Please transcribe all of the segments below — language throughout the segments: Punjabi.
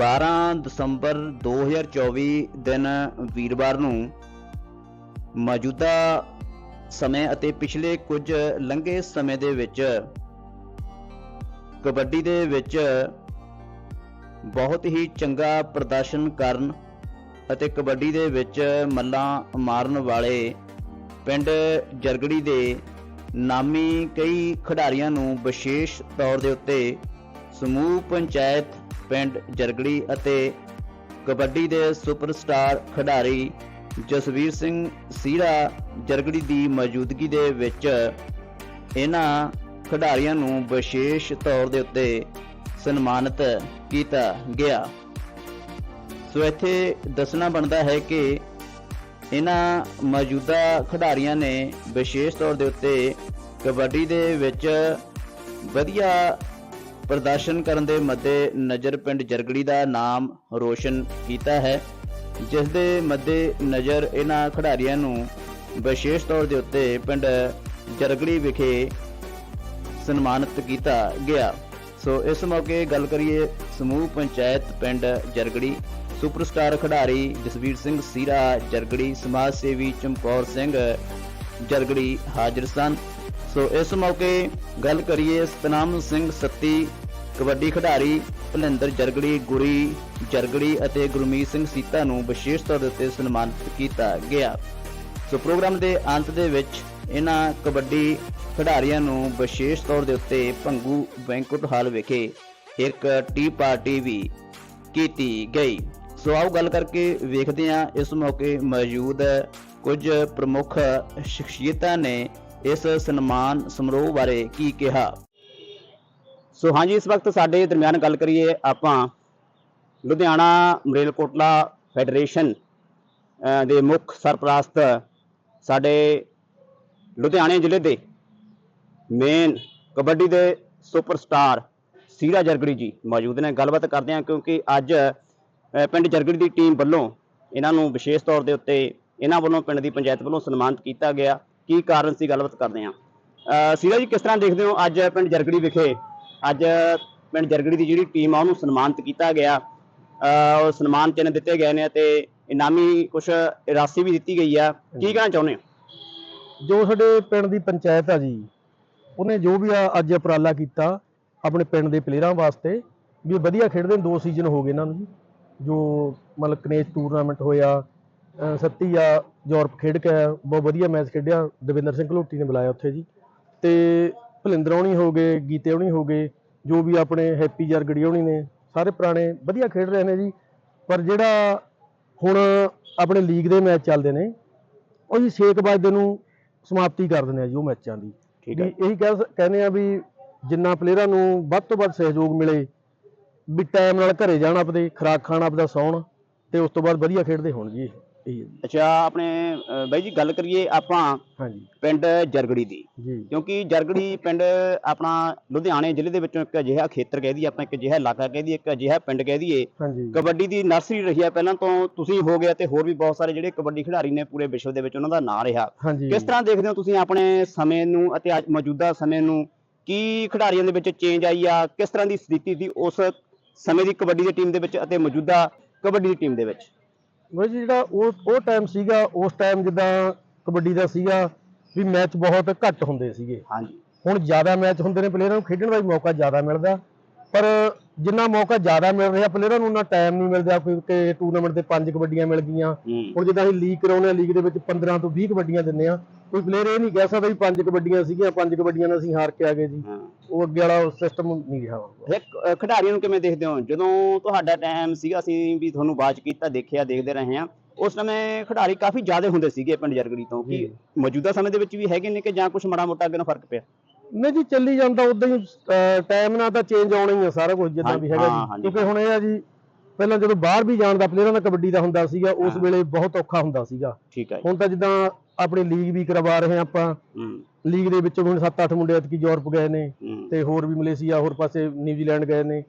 12 ਦਸੰਬਰ 2024 ਦਿਨ ਵੀਰਵਾਰ ਨੂੰ ਮੌਜੂਦਾ ਸਮੇਂ ਅਤੇ ਪਿਛਲੇ ਕੁਝ ਲੰਘੇ ਸਮੇਂ ਦੇ ਵਿੱਚ ਕਬੱਡੀ ਦੇ ਵਿੱਚ ਬਹੁਤ ਹੀ ਚੰਗਾ ਪ੍ਰਦਰਸ਼ਨ ਕਰਨ ਅਤੇ ਕਬੱਡੀ ਦੇ ਵਿੱਚ ਮੱਲਾਂ ਮਾਰਨ ਵਾਲੇ ਪਿੰਡ ਜਰਗੜੀ ਦੇ ਨਾਮੀ ਕਈ ਖਿਡਾਰੀਆਂ ਨੂੰ ਵਿਸ਼ੇਸ਼ ਤੌਰ ਦੇ ਉੱਤੇ ਸਮੂਹ ਪੰਚਾਇਤ ਪਿੰਡ ਜਰਗੜੀ ਅਤੇ ਕਬੱਡੀ ਦੇ ਸੁਪਰਸਟਾਰ ਖਿਡਾਰੀ ਜਸਵੀਰ ਸਿੰਘ ਸੀਰਾ ਜਰਗੜੀ ਦੀ ਮੌਜੂਦਗੀ ਦੇ ਵਿੱਚ ਇਹਨਾਂ ਖਿਡਾਰੀਆਂ ਨੂੰ ਵਿਸ਼ੇਸ਼ ਤੌਰ ਦੇ ਉੱਤੇ ਸਨਮਾਨਿਤ ਕੀਤਾ ਗਿਆ। ਸੋ ਇੱਥੇ ਦੱਸਣਾ ਬਣਦਾ ਹੈ ਕਿ ਇਹਨਾਂ ਮੌਜੂਦਾ ਖਿਡਾਰੀਆਂ ਨੇ ਵਿਸ਼ੇਸ਼ ਤੌਰ ਦੇ ਉੱਤੇ ਕਬੱਡੀ ਦੇ ਵਿੱਚ ਵਧੀਆ ਪ੍ਰਦਰਸ਼ਨ ਕਰਨ ਦੇ ਮੱਦੇ ਨਜ਼ਰ ਪਿੰਡ ਜਰਗੜੀ ਦਾ ਨਾਮ ਰੋਸ਼ਨ ਕੀਤਾ ਹੈ, ਜਿਸ ਦੇ ਮੱਦੇ ਨਜ਼ਰ ਇਹਨਾਂ ਖਿਡਾਰੀਆਂ ਨੂੰ ਵਿਸ਼ੇਸ਼ ਤੌਰ ਦੇ ਉੱਤੇ ਪਿੰਡ ਜਰਗੜੀ ਵਿਖੇ ਸਨਮਾਨਿਤ ਕੀਤਾ ਗਿਆ। ਸੋ ਇਸ ਮੌਕੇ ਗੱਲ ਕਰੀਏ ਸਮੂਹ ਪੰਚਾਇਤ ਪਿੰਡ ਜਰਗੜੀ, ਸੁਪਰਸਟਾਰ ਖਿਡਾਰੀ ਜਸਵੀਰ ਸਿੰਘ ਸੀਰਾ, ਜਰਗੜੀ ਸਮਾਜ ਸੇਵੀ ਚਮਕੌਰ ਸਿੰਘ ਜਰਗੜੀ ਹਾਜ਼ਰ ਸਨ। ਸੋ ਇਸ ਮੌਕੇ ਗੱਲ ਕਰੀਏ ਸਤਨਾਮ ਸਿੰਘ ਸੱਤੀ, ਕਬੱਡੀ ਖਿਡਾਰੀ ਭਲਿੰਦਰ ਜਰਗੜੀ, ਗੁਰੀ ਜਰਗੜੀ ਅਤੇ ਗੁਰਮੀਤ ਸਿੰਘ ਸੀਤਾ ਨੂੰ ਵਿਸ਼ੇਸ਼ ਤੌਰ ਦੇ ਸਨਮਾਨਿਤ ਕੀਤਾ ਗਿਆ। ਸੋ ਪ੍ਰੋਗਰਾਮ ਦੇ ਅੰਤ ਦੇ ਵਿੱਚ ਇਹਨਾਂ ਕਬੱਡੀ ਖਿਡਾਰੀਆਂ ਨੂੰ ਵਿਸ਼ੇਸ਼ ਤੌਰ ਦੇ ਉੱਤੇ ਭੰਗੂ ਬੈਂਕਟ ਹਾਲ ਵਿਖੇ ਇੱਕ ਟੀ ਪਾਰਟੀ ਵੀ ਕੀਤੀ ਗਈ। ਸੋ ਆਓ ਗੱਲ ਕਰਕੇ ਵੇਖਦੇ ਹਾਂ ਇਸ ਮੌਕੇ ਮੌਜੂਦ ਕੁਝ ਪ੍ਰਮੁੱਖ ਸ਼ਖਸੀਅਤਾਂ ਨੇ ਇਸ ਸਨਮਾਨ ਸਮਾਰੋਹ ਬਾਰੇ ਕੀ ਕਿਹਾ? ਸੋ ਹਾਂਜੀ, ਇਸ ਵਕਤ ਸਾਡੇ ਦਰਮਿਆਨ ਗੱਲ ਕਰੀਏ ਆਪਾਂ ਲੁਧਿਆਣਾ ਮਰੇਲਕੋਟਲਾ ਫੈਡਰੇਸ਼ਨ ਦੇ ਮੁੱਖ ਸਰਪ੍ਰਸਤ ਸਾਡੇ ਲੁਧਿਆਣੇ ਜ਼ਿਲ੍ਹੇ ਦੇ ਮੇਨ ਕਬੱਡੀ ਦੇ ਸੁਪਰਸਟਾਰ ਸੀਰਾ ਜਰਗੜੀ ਜੀ ਮੌਜੂਦ ਨੇ। ਗੱਲਬਾਤ ਕਰਦੇ ਹਾਂ ਕਿਉਂਕਿ ਅੱਜ ਪਿੰਡ ਜਰਗੜੀ ਦੀ ਟੀਮ ਵੱਲੋਂ ਇਹਨਾਂ ਨੂੰ ਵਿਸ਼ੇਸ਼ ਤੌਰ ਦੇ ਉੱਤੇ ਇਹਨਾਂ ਵੱਲੋਂ ਪਿੰਡ ਦੀ ਪੰਚਾਇਤ ਵੱਲੋਂ ਸਨਮਾਨਿਤ ਕੀਤਾ ਗਿਆ। ਕੀ ਕਾਰਨ ਸੀ ਗੱਲਬਾਤ ਕਰਦੇ ਅ, ਸੀਰਾ ਜੀ ਕਿਸ ਤਰ੍ਹਾਂ ਦੇਖਦੇ ਹੋ ਅੱਜ ਪਿੰਡ ਜਰਗੜੀ ਵਿਖੇ? ਅੱਜ ਪਿੰਡ ਜਰਗੜੀ ਦੀ ਜਿਹੜੀ ਟੀਮ ਆ ਉਹਨੂੰ ਸਨਮਾਨਿਤ ਕੀਤਾ ਗਿਆ। ਅ, ਉਹ ਸਨਮਾਨ ਚਿੰਨ੍ਹ ਦਿੱਤੇ ਗਏ ਨੇ ਤੇ ਇਨਾਮੀ ਕੁਝ ਰਾਸ਼ੀ ਵੀ ਦਿੱਤੀ ਗਈ ਆ। ਕੀ ਕਹਿਣਾ ਚਾਹੁੰਦੇ ਹੋ? ਜੋ ਸਾਡੇ ਪਿੰਡ ਦੀ ਪੰਚਾਇਤ ਆ ਜੀ ਉਹਨੇ ਜੋ ਵੀ ਆ ਅੱਜ ਉਪਰਾਲਾ ਕੀਤਾ ਆਪਣੇ ਪਿੰਡ ਦੇ ਪਲੇਅਰਾਂ ਵਾਸਤੇ ਵੀ ਵਧੀਆ ਖੇਡਦੇ ਨੇ ਦੋ ਸੀਜ਼ਨ ਹੋ ਗਏ ਇਹਨਾਂ ਨੂੰ ਜੀ। ਜੋ ਮਤਲਬ ਕਨੇਜ ਟੂਰਨਾਮੈਂਟ ਹੋਇਆ ਸੱਤੀ ਆ ਯੂਰਪ ਖੇਡ ਕੇ ਆਇਆ, ਬਹੁਤ ਵਧੀਆ ਮੈਚ ਖੇਡਿਆ ਦਵਿੰਦਰ ਸਿੰਘ ਘਲੋਟੀ ਨੇ ਬੁਲਾਇਆ ਉੱਥੇ ਜੀ। ਤੇ ਭਲਿੰਦਰ ਹੋਣੀ ਹੋ ਗਏ ਗੀਤੇ ਹੋਣੀ ਹੋ ਗਏ ਜੋ ਵੀ ਆਪਣੇ ਹੈਪੀ ਜਰਗੜੀ ਹੋਣੀ ਨੇ ਸਾਰੇ ਪੁਰਾਣੇ ਵਧੀਆ ਖੇਡ ਰਹੇ ਨੇ ਜੀ। ਪਰ ਜਿਹੜਾ ਹੁਣ ਆਪਣੇ ਲੀਗ ਦੇ ਮੈਚ ਚੱਲਦੇ ਨੇ ਉਹ ਜੀ 6 ਵਜੇ ਨੂੰ ਸਮਾਪਤੀ ਕਰ ਦਿੰਦੇ ਆ ਜੀ ਉਹ ਮੈਚਾਂ ਦੀ। ਠੀਕ ਵੀ ਹੈ ਇਹੀ ਕਹਿੰਦੇ ਆ ਵੀ ਜਿੰਨਾ ਪਲੇਅਰਾਂ ਨੂੰ ਵੱਧ ਤੋਂ ਵੱਧ ਸਹਿਯੋਗ ਮਿਲੇ ਵੀ ਟਾਈਮ ਨਾਲ ਘਰੇ ਜਾਣ ਆਪਦੇ ਖੁਰਾਕ ਖਾਣ ਆਪਦਾ ਸੌਣ ਤੇ ਉਸ ਤੋਂ ਬਾਅਦ ਵਧੀਆ ਖੇਡਦੇ ਹੋਣ ਜੀ ਹੈ ਜੀ। ਅੱਛਾ ਆਪਣੇ ਅ, ਬਾਈ ਜੀ ਗੱਲ ਕਰੀਏ ਆਪਾਂ ਹਾਂਜੀ। ਪਿੰਡ ਜਰਗੜੀ ਦੀ। ਜੀ। ਕਿਉਂਕਿ ਜਰਗੜੀ ਪਿੰਡ ਆਪਣਾ ਲੁਧਿਆਣੇ ਜ਼ਿਲ੍ਹੇ ਦੇ ਵਿੱਚੋਂ ਇੱਕ ਅਜਿਹਾ ਖੇਤਰ ਕਹਿ ਦਈਏ ਆਪਾਂ ਇੱਕ ਅਜਿਹਾ ਇਲਾਕਾ ਕਹਿ ਦਈਏ ਇੱਕ ਅਜਿਹਾ ਪਿੰਡ ਕਹਿ ਦਈਏ। ਹਾਂਜੀ। ਕਬੱਡੀ ਦੀ ਨਰਸਰੀ ਰਹੀ ਹੈ ਪਹਿਲਾਂ ਤੋਂ ਤੁਸੀਂ ਹੋ ਗਏ ਤੇ ਹੋਰ ਵੀ ਬਹੁਤ ਸਾਰੇ ਜਿਹੜੇ ਕਬੱਡੀ ਖਿਡਾਰੀ ਨੇ ਪੂਰੇ ਵਿਸ਼ਵ ਦੇ ਵਿੱਚ ਉਹਨਾਂ ਦਾ ਨਾਂ ਰਿਹਾ। ਹਾਂਜੀ। ਕਿਸ ਤਰ੍ਹਾਂ ਦੇਖਦੇ ਹੋ ਤੁਸੀਂ ਆਪਣੇ ਸਮੇਂ ਨੂੰ ਅਤੇ ਅੱਜ ਮੌਜੂਦਾ ਸਮੇਂ ਨੂੰ? ਕੀ ਖਿਡਾਰੀਆਂ ਦੇ ਵਿੱਚ ਚੇਂਜ ਆਈ ਆ? ਕਿਸ ਤਰ੍ਹਾਂ ਦੀ ਸਥਿਤੀ ਸੀ ਉਸ ਸਮੇਂ ਦੀ ਕਬੱਡੀ ਦੀ ਟੀਮ ਦੇ ਵਿੱਚ ਅਤੇ ਮੌਜੂਦਾ ਕਬੱਡੀ ਦੀ ਟੀਮ ਦੇ ਵਿੱਚ? ਜੀ ਜਿਹੜਾ ਉਹ ਉਹ ਟਾਈਮ ਸੀਗਾ ਉਸ ਟਾਈਮ ਜਿੱਦਾਂ ਕਬੱਡੀ ਦਾ ਸੀਗਾ ਵੀ ਮੈਚ ਬਹੁਤ ਘੱਟ ਹੁੰਦੇ ਸੀਗੇ। ਹਾਂਜੀ। ਹੁਣ ਜ਼ਿਆਦਾ ਮੈਚ ਹੁੰਦੇ ਨੇ ਪਲੇਅਰਾਂ ਨੂੰ ਖੇਡਣ ਦਾ ਵੀ ਮੌਕਾ ਜ਼ਿਆਦਾ ਮਿਲਦਾ। ਪਰ ਜਿੰਨਾ ਮੌਕਾ ਜ਼ਿਆਦਾ ਮਿਲ ਰਿਹਾ ਪਲੇਅਰਾਂ ਨੂੰ ਉਹਨਾਂ ਟਾਈਮ ਨਹੀਂ ਮਿਲਦਾ ਕਿਉਂਕਿ ਟੂਰਨਾਮੈਂਟ ਤੇ ਪੰਜ ਕਬੱਡੀਆਂ ਮਿਲ ਗਈਆਂ। ਹੁਣ ਜਿੱਦਾਂ ਅਸੀਂ ਲੀਗ ਕਰਾਉਂਦੇ ਆ ਲੀਗ ਦੇ ਵਿੱਚ 15 ਤੋਂ 20 ਕਬੱਡੀਆਂ ਦਿੰਦੇ ਆ ਕੋਈ ਪਲੇਅਰ ਇਹ ਨਹੀਂ ਕਹਿ ਸਕਦਾ ਵੀ ਪੰਜ ਕਬੱਡੀਆਂ ਸੀਗੀਆਂ ਪੰਜ ਕਬੱਡੀਆਂ ਨਾਲ ਅਸੀਂ ਹਾਰ ਕੇ ਆ ਗਏ ਜੀ ਹਾਂ ਉਹ ਅੱਗੇ ਵਾਲਾ ਸਿਸਟਮ ਨਹੀਂ ਰਿਹਾ। ਇੱਕ ਅ, ਖਿਡਾਰੀਆਂ ਨੂੰ ਕਿਵੇਂ ਦੇਖਦੇ ਹੋ ਜਦੋਂ ਤੁਹਾਡਾ ਟਾਈਮ ਸੀਗਾ ਅਸੀਂ ਵੀ ਤੁਹਾਨੂੰ ਬਾਤ ਕੀਤਾ ਦੇਖਿਆ ਦੇਖਦੇ ਰਹੇ ਹਾਂ ਉਸ ਸਮੇਂ ਖਿਡਾਰੀ ਕਾਫੀ ਜ਼ਿਆਦਾ ਹੁੰਦੇ ਸੀਗੇ ਪਿੰਡ ਜਰਗੜੀ ਤੋਂ ਕੀ ਜੀ। ਮੌਜੂਦਾ ਸਮੇਂ ਦੇ ਵਿੱਚ ਵੀ ਹੈਗੇ ਨੇ ਕਿ ਜਾਂ ਕੁਝ ਮਾੜਾ ਮੋਟਾ ਅੱਗੇ ਨੂੰ ਫ਼ਰਕ ਪਿਆ ਨਹੀਂ ਜੀ ਚੱਲੀ ਜਾਂਦਾ ਉਦਾਂ ਹੀ ਟਾਈਮ ਨਾਲ ਤਾਂ ਚੇਂਜ ਆਉਣਾ ਹੀ ਆ ਸਾਰਾ ਕੁਝ ਜਿੱਦਾਂ ਵੀ ਹੈਗਾ ਹਾਂ, ਜੀ ਹਾਂਜੀ। ਕਿਉਂਕਿ ਹੁਣ ਇਹ ਆ ਜੀ ਪਹਿਲਾਂ ਜਦੋਂ ਬਾਹਰ ਵੀ ਜਾਣ ਦਾ ਪਲੇਅਰਾਂ ਦਾ ਕਬੱਡੀ ਦਾ ਹੁੰਦਾ ਸੀਗਾ ਉਸ ਹਾਂ। ਵੇਲੇ ਬਹੁਤ ਔਖਾ ਹੁੰਦਾ ਸੀਗਾ ਠੀਕ ਹੈ ਹੁਣ ਤਾਂ ਜਿੱਦਾਂ ਆਪਣੀ ਲੀਗ ਵੀ ਕਰਵਾ ਰਹੇ ਹਾਂ ਆਪਾਂ। ਲੀਗ ਦੇ ਵਿੱਚ ਹੁਣ 7-8 ਮੁੰਡੇ ਐਤਕੀ ਯੂਰਪ ਗਏ ਨੇ ਤੇ ਹੋਰ ਵੀ ਮਲੇਸ਼ੀਆ ਹੋਰ ਪਾਸੇ ਨਿਊਜ਼ੀਲੈਂਡ ਗਏ ਨੇ।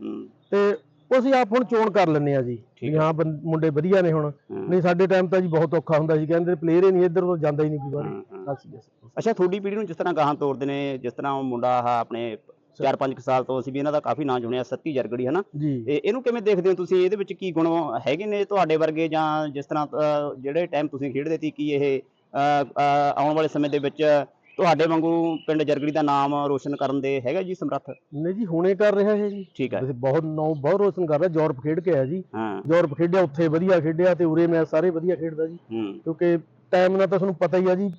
ਤੇ ਅਸੀਂ ਆਪ ਹੁਣ ਚੋਣ ਕਰ ਲੈਂਦੇ ਆ ਜੀ। ਵੀ ਹਾਂ। ਮੁੰਡੇ ਵਧੀਆ ਨੇ ਹੁਣ। ਨਹੀਂ ਸਾਡੇ ਟਾਈਮ ਤਾਂ ਜੀ ਬਹੁਤ ਔਖਾ ਹੁੰਦਾ ਸੀ। ਕਹਿੰਦੇ ਪਲੇਅਰ ਹੀ ਨਹੀਂ ਇੱਧਰ ਤੋਂ ਜਾਂਦਾ ਹੀ ਨਹੀਂ ਕੋਈ ਵਾਰੀ। ਅੱਛਾ ਤੁਹਾਡੀ ਪੀੜ੍ਹੀ ਨੂੰ ਜਿਸ ਤਰ੍ਹਾਂ ਗਾਹਾਂ ਤੋਰਦੇ ਨੇ ਜਿਸ ਤਰ੍ਹਾਂ ਉਹ ਮੁੰਡਾ ਆਹ ਆਪਣੇ 4-5 ਸਾਲ ਤੋਂ ਅਸੀਂ ਵੀ ਇਹਨਾਂ ਦਾ ਕਾਫੀ ਨਾਂ ਸੁਣਿਆ ਸੱਤੀ ਜਰਗੜੀ ਹਨਾ? ਇਹ ਇਹਨੂੰ ਕਿਵੇਂ ਦੇਖਦੇ ਹੋ ਤੁਸੀਂ? ਇਹਦੇ ਵਿੱਚ ਕੀ ਗੁਣ ਹੈਗੇ ਨੇ ਤੁਹਾਡੇ ਵਰਗੇ ਜਾਂ ਜਿਸ ਤਰ੍ਹਾਂ ਜਿਹੜੇ ਟਾਈਮ ਤੁਸੀਂ ਖੇਡਦੇ ਸੀ ਕੀ ਇਹ ਆਉਣ ਵਾਲੇ ਸਮੇਂ ਦੇ ਵਿੱਚ ਤੁਹਾਡੇ ਵਾਂਗੂ ਪਿੰਡ ਜਰਗੜੀ ਦਾ ਨਾਮ ਰੋਸ਼ਨ ਕਰਨ ਦੇ ਹੈਗਾ ਜੀ ਸਮਰੱਥ? ਨਹੀਂ ਜੀ ਹੁਣੇ ਕਰ ਰਿਹਾ ਹੈ ਜੀ। ਠੀਕ ਹੈ। ਬਹੁਤ ਨੌ ਬਹੁਤ ਰੋਸ਼ਨ ਕਰ ਰਿਹਾ ਯੂਰਪ ਖੇਡ ਕੇ ਆਇਆ ਜੀ। ਯੂਰਪ ਖੇਡਿਆ ਉੱਥੇ ਵਧੀਆ ਖੇਡਿਆ ਤੇ ਉਰੇ ਮੈਂ ਸਾਰੇ ਵਧੀਆ ਖੇਡਦਾ ਜੀ। ਕਿਉਂਕਿ ਟਾਈਮ ਦਾ ਤਾਂ ਤੁਹਾਨੂੰ ਪਤਾ ਹੀ ਆ ਜੀ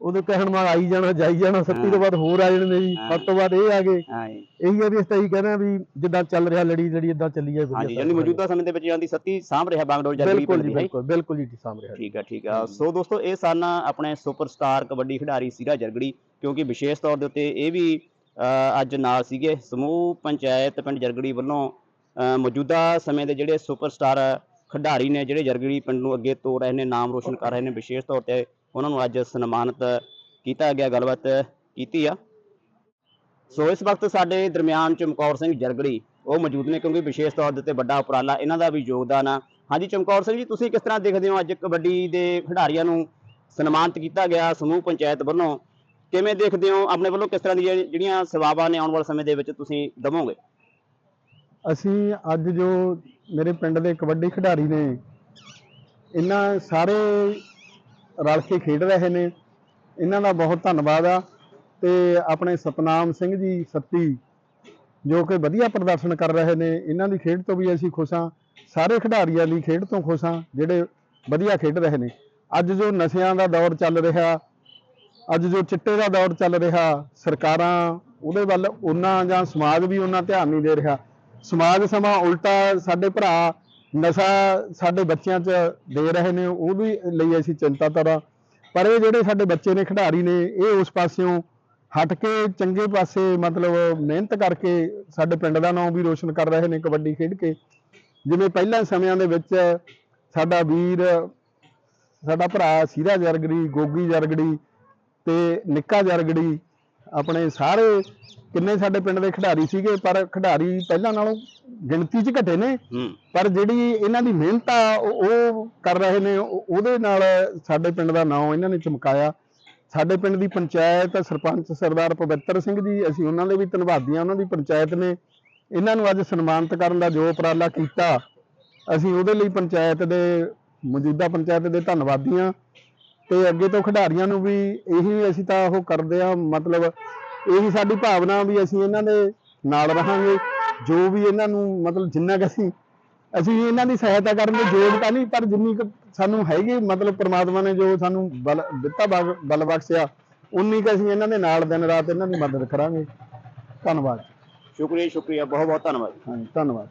ਉਹਦੇ ਕਹਿਣ ਨਾਲ ਆਈ ਜਾਣਾ ਜਾਈ ਜਾਣਾ ਸੱਤੀ ਤੋਂ ਬਾਅਦ ਹੋਰ ਆ ਜਾਣੇ ਜੀ ਹਾਂ। ਸੱਤ ਤੋਂ ਬਾਅਦ ਇਹ ਆ ਗਏ। ਹਾਂ ਜੀ। ਇਹੀ ਆ ਵੀ ਅਸੀਂ ਤਾਂ ਇਹੀ ਕਹਿੰਦੇ ਆ ਵੀ ਜਿੱਦਾਂ ਚੱਲ ਰਿਹਾ ਲੜੀ ਲੜੀ ਇਦਾਂ ਚੱਲੀ ਜਾਏ ਹਾਂਜੀ ਯਾਨੀ ਮੌਜੂਦਾ ਸਮੇਂ ਦੇ ਵਿੱਚ ਜਾਂਦੀ ਸੱਤੀ ਸਾਂਭ ਰਿਹਾ ਬਾਂਗਡੋਰ ਜਰਗੜੀ ਬਿਲਕੁਲ ਪਿੰਡ ਜੀ ਦੀ। ਹੈ ਬਿਲਕੁਲ ਬਿਲਕੁਲ ਜੀ ਸਾਹਮ ਰਿਹਾ। ਠੀਕ ਹੈ ਠੀਕ ਹੈ ਸੋ ਦੋਸਤੋ ਇਹ ਸਨ ਆਪਣੇ ਸੁਪਰਸਟਾਰ ਕਬੱਡੀ ਖਿਡਾਰੀ ਸੀਰਾ ਜਰਗੜੀ ਕਿਉਂਕਿ ਵਿਸ਼ੇਸ਼ ਤੌਰ ਦੇ ਉੱਤੇ ਇਹ ਵੀ ਅੱਜ ਨਾਲ ਸੀਗੇ ਸਮੂਹ ਪੰਚਾਇਤ ਪਿੰਡ ਜਰਗੜੀ ਵੱਲੋਂ ਅ, ਮੌਜੂਦਾ ਸਮੇਂ ਦੇ ਜਿਹੜੇ ਸੁਪਰਸਟਾਰ ਖਿਡਾਰੀ ਨੇ ਜਿਹੜੇ ਜਰਗੜੀ ਪਿੰਡ ਨੂੰ ਅੱਗੇ ਤੋਰ ਰਹੇ ਨੇ ਨਾਮ ਰੋਸ਼ਨ ਕਰ ਰਹੇ ਨੇ ਵਿਸ਼ੇਸ਼ ਤੌਰ ਤੇ ਉਹਨਾਂ ਨੂੰ ਅੱਜ ਸਨਮਾਨਿਤ ਕੀਤਾ ਗਿਆ, ਗੱਲਬਾਤ ਕੀਤੀ ਆ। ਸੋ ਇਸ ਵਕਤ ਸਾਡੇ ਦਰਮਿਆਨ ਚਮਕੌਰ ਸਿੰਘ ਜਰਗੜੀ, ਉਹ ਮੌਜੂਦ ਨੇ ਕਿਉਂਕਿ ਵਿਸ਼ੇਸ਼ ਤੌਰ ਦੇ ਉੱਤੇ ਵੱਡਾ ਉਪਰਾਲਾ, ਇਹਨਾਂ ਦਾ ਵੀ ਯੋਗਦਾਨ ਆ। ਹਾਂਜੀ ਚਮਕੌਰ ਸਿੰਘ ਜੀ, ਤੁਸੀਂ ਕਿਸ ਤਰ੍ਹਾਂ ਦੇਖਦੇ ਹੋ ਅੱਜ ਕਬੱਡੀ ਦੇ ਖਿਡਾਰੀਆਂ ਨੂੰ ਸਨਮਾਨਿਤ ਕੀਤਾ ਗਿਆ ਸਮੂਹ ਪੰਚਾਇਤ ਵੱਲੋਂ? ਕਿਵੇਂ ਦੇਖਦੇ ਹੋ ਆਪਣੇ ਵੱਲੋਂ ਕਿਸ ਤਰ੍ਹਾਂ ਦੀਆਂ ਜਿਹੜੀਆਂ ਸੇਵਾਵਾਂ ਨੇ ਆਉਣ ਵਾਲੇ ਸਮੇਂ ਦੇ ਵਿੱਚ ਤੁਸੀਂ ਦਵੋਗੇ? ਅਸੀਂ ਅੱਜ ਜੋ ਮੇਰੇ ਪਿੰਡ ਦੇ ਕਬੱਡੀ ਖਿਡਾਰੀ ਨੇ, ਇਹਨਾਂ ਸਾਰੇ ਰਲ ਕੇ ਖੇਡ ਰਹੇ ਨੇ। ਇਹਨਾਂ ਦਾ ਬਹੁਤ ਧੰਨਵਾਦ ਆ ਤੇ ਆਪਣੇ ਸਤਨਾਮ ਸਿੰਘ ਜੀ ਸੱਤੀ, ਜੋ ਕਿ ਵਧੀਆ ਪ੍ਰਦਰਸ਼ਨ ਕਰ ਰਹੇ ਨੇ। ਇਹਨਾਂ ਦੀ ਖੇਡ ਤੋਂ ਵੀ ਅਸੀਂ ਖੁਸ਼ ਹਾਂ। ਸਾਰੇ ਖਿਡਾਰੀਆਂ ਦੀ ਖੇਡ ਤੋਂ ਖੁਸ਼ ਹਾਂ, ਜਿਹੜੇ ਵਧੀਆ ਖੇਡ ਰਹੇ ਨੇ। ਅੱਜ ਜੋ ਨਸ਼ਿਆਂ ਦਾ ਦੌਰ ਚੱਲ ਰਿਹਾ, ਅੱਜ ਜੋ ਚਿੱਟੇ ਦਾ ਦੌਰ ਚੱਲ ਰਿਹਾ, ਸਰਕਾਰਾਂ ਉਹਦੇ ਵੱਲ ਉਹਨਾਂ ਜਾਂ ਸਮਾਜ ਵੀ ਉਹਨਾਂ ਧਿਆਨ ਨਹੀਂ ਦੇ ਰਿਹਾ। ਸਮਾਜ ਸਮਾਂ ਉਲਟਾ ਸਾਡੇ ਭਰਾ ਨਸ਼ਾ ਸਾਡੇ ਬੱਚਿਆਂ 'ਚ ਦੇ ਰਹੇ ਨੇ, ਉਹ ਵੀ ਲਈ ਅਸੀਂ ਚਿੰਤਾਤਰ ਆ ਪਰ ਇਹ ਜਿਹੜੇ ਸਾਡੇ ਬੱਚੇ ਨੇ, ਖਿਡਾਰੀ ਨੇ, ਇਹ ਉਸ ਪਾਸਿਓਂ ਹਟ ਕੇ ਚੰਗੇ ਪਾਸੇ ਮਤਲਬ ਮਿਹਨਤ ਕਰਕੇ ਸਾਡੇ ਪਿੰਡ ਦਾ ਨਾਮ ਵੀ ਰੋਸ਼ਨ ਕਰ ਰਹੇ ਨੇ ਕਬੱਡੀ ਖੇਡ ਕੇ। ਜਿਵੇਂ ਪਹਿਲਾਂ ਸਮਿਆਂ ਦੇ ਵਿੱਚ ਸਾਡਾ ਵੀਰ, ਸਾਡਾ ਭਰਾ ਸੀਰਾ ਜਰਗੜੀ, ਗੋਗੀ ਜਰਗੜੀ ਤੇ ਨਿੱਕਾ ਜਰਗੜੀ ਆਪਣੇ ਸਾਰੇ ਕਿੰਨੇ ਸਾਡੇ ਪਿੰਡ ਦੇ ਖਿਡਾਰੀ ਸੀਗੇ ਪਰ ਖਿਡਾਰੀ ਪਹਿਲਾਂ ਨਾਲੋਂ ਗਿਣਤੀ 'ਚ ਘਟੇ ਨੇ। ਪਰ ਜਿਹੜੀ ਇਹਨਾਂ ਦੀ ਮਿਹਨਤ ਆ ਉਹ ਕਰ ਰਹੇ ਨੇ ਉਹ- ਉਹਦੇ ਨਾਲ ਸਾਡੇ ਪਿੰਡ ਦਾ ਨਾਮ ਇਹਨਾਂ ਨੇ ਚਮਕਾਇਆ। ਸਾਡੇ ਪਿੰਡ ਦੀ ਪੰਚਾਇਤ ਸਰਪੰਚ ਸਰਦਾਰ ਪਵਿੱਤਰ ਸਿੰਘ ਜੀ ਅਸੀਂ ਉਹਨਾਂ ਦੇ ਵੀ ਧੰਨਵਾਦੀ ਹਾਂ ਉਹਨਾਂ ਦੀ ਪੰਚਾਇਤ ਨੇ ਇਹਨਾਂ ਨੂੰ ਅੱਜ ਸਨਮਾਨਿਤ ਕਰਨ ਦਾ ਜੋ ਉਪਰਾਲਾ ਕੀਤਾ। ਅਸੀਂ ਉਹਦੇ ਲਈ ਪੰਚਾਇਤ ਦੇ ਮੌਜੂਦਾ ਪੰਚਾਇਤ ਦੇ ਧੰਨਵਾਦੀ ਹਾਂ। ਤੇ ਅੱਗੇ ਤੋਂ ਖਿਡਾਰੀਆਂ ਨੂੰ ਵੀ ਇਹੀ ਅਸੀਂ ਤਾਂ ਉਹ ਕਰਦੇ ਆ ਮਤਲਬ ਇਹੀ ਸਾਡੀ ਭਾਵਨਾ ਵੀ ਅਸੀਂ ਇਹਨਾਂ ਦੇ ਨਾਲ ਰਹਾਂਗੇ ਜੋ ਵੀ ਇਹਨਾਂ ਨੂੰ ਮਤਲਬ ਜਿੰਨਾ ਕੁ ਅਸੀਂ ਅਸੀਂ ਇਹਨਾਂ ਦੀ ਸਹਾਇਤਾ ਕਰਨ ਦੇ ਯੋਗ ਤਾਂ ਨਹੀਂ ਪਰ ਜਿੰਨੀ ਕੁ ਸਾਨੂੰ ਹੈਗੀ ਮਤਲਬ ਪ੍ਰਮਾਤਮਾ ਨੇ ਜੋ ਸਾਨੂੰ ਬਲ ਦਿੱਤਾ ਬਲ ਬਲ ਬਖਸ਼ਿਆ ਉਨੀ ਕੁ ਅਸੀਂ ਇਹਨਾਂ ਦੇ ਨਾਲ ਦਿਨ ਰਾਤ ਇਹਨਾਂ ਦੀ ਮਦਦ ਕਰਾਂਗੇ। ਧੰਨਵਾਦ। ਸ਼ੁਕਰੀਆ ਸ਼ੁਕਰੀਆ ਬਹੁਤ ਬਹੁਤ ਧੰਨਵਾਦ। ਹਾਂਜੀ ਧੰਨਵਾਦ।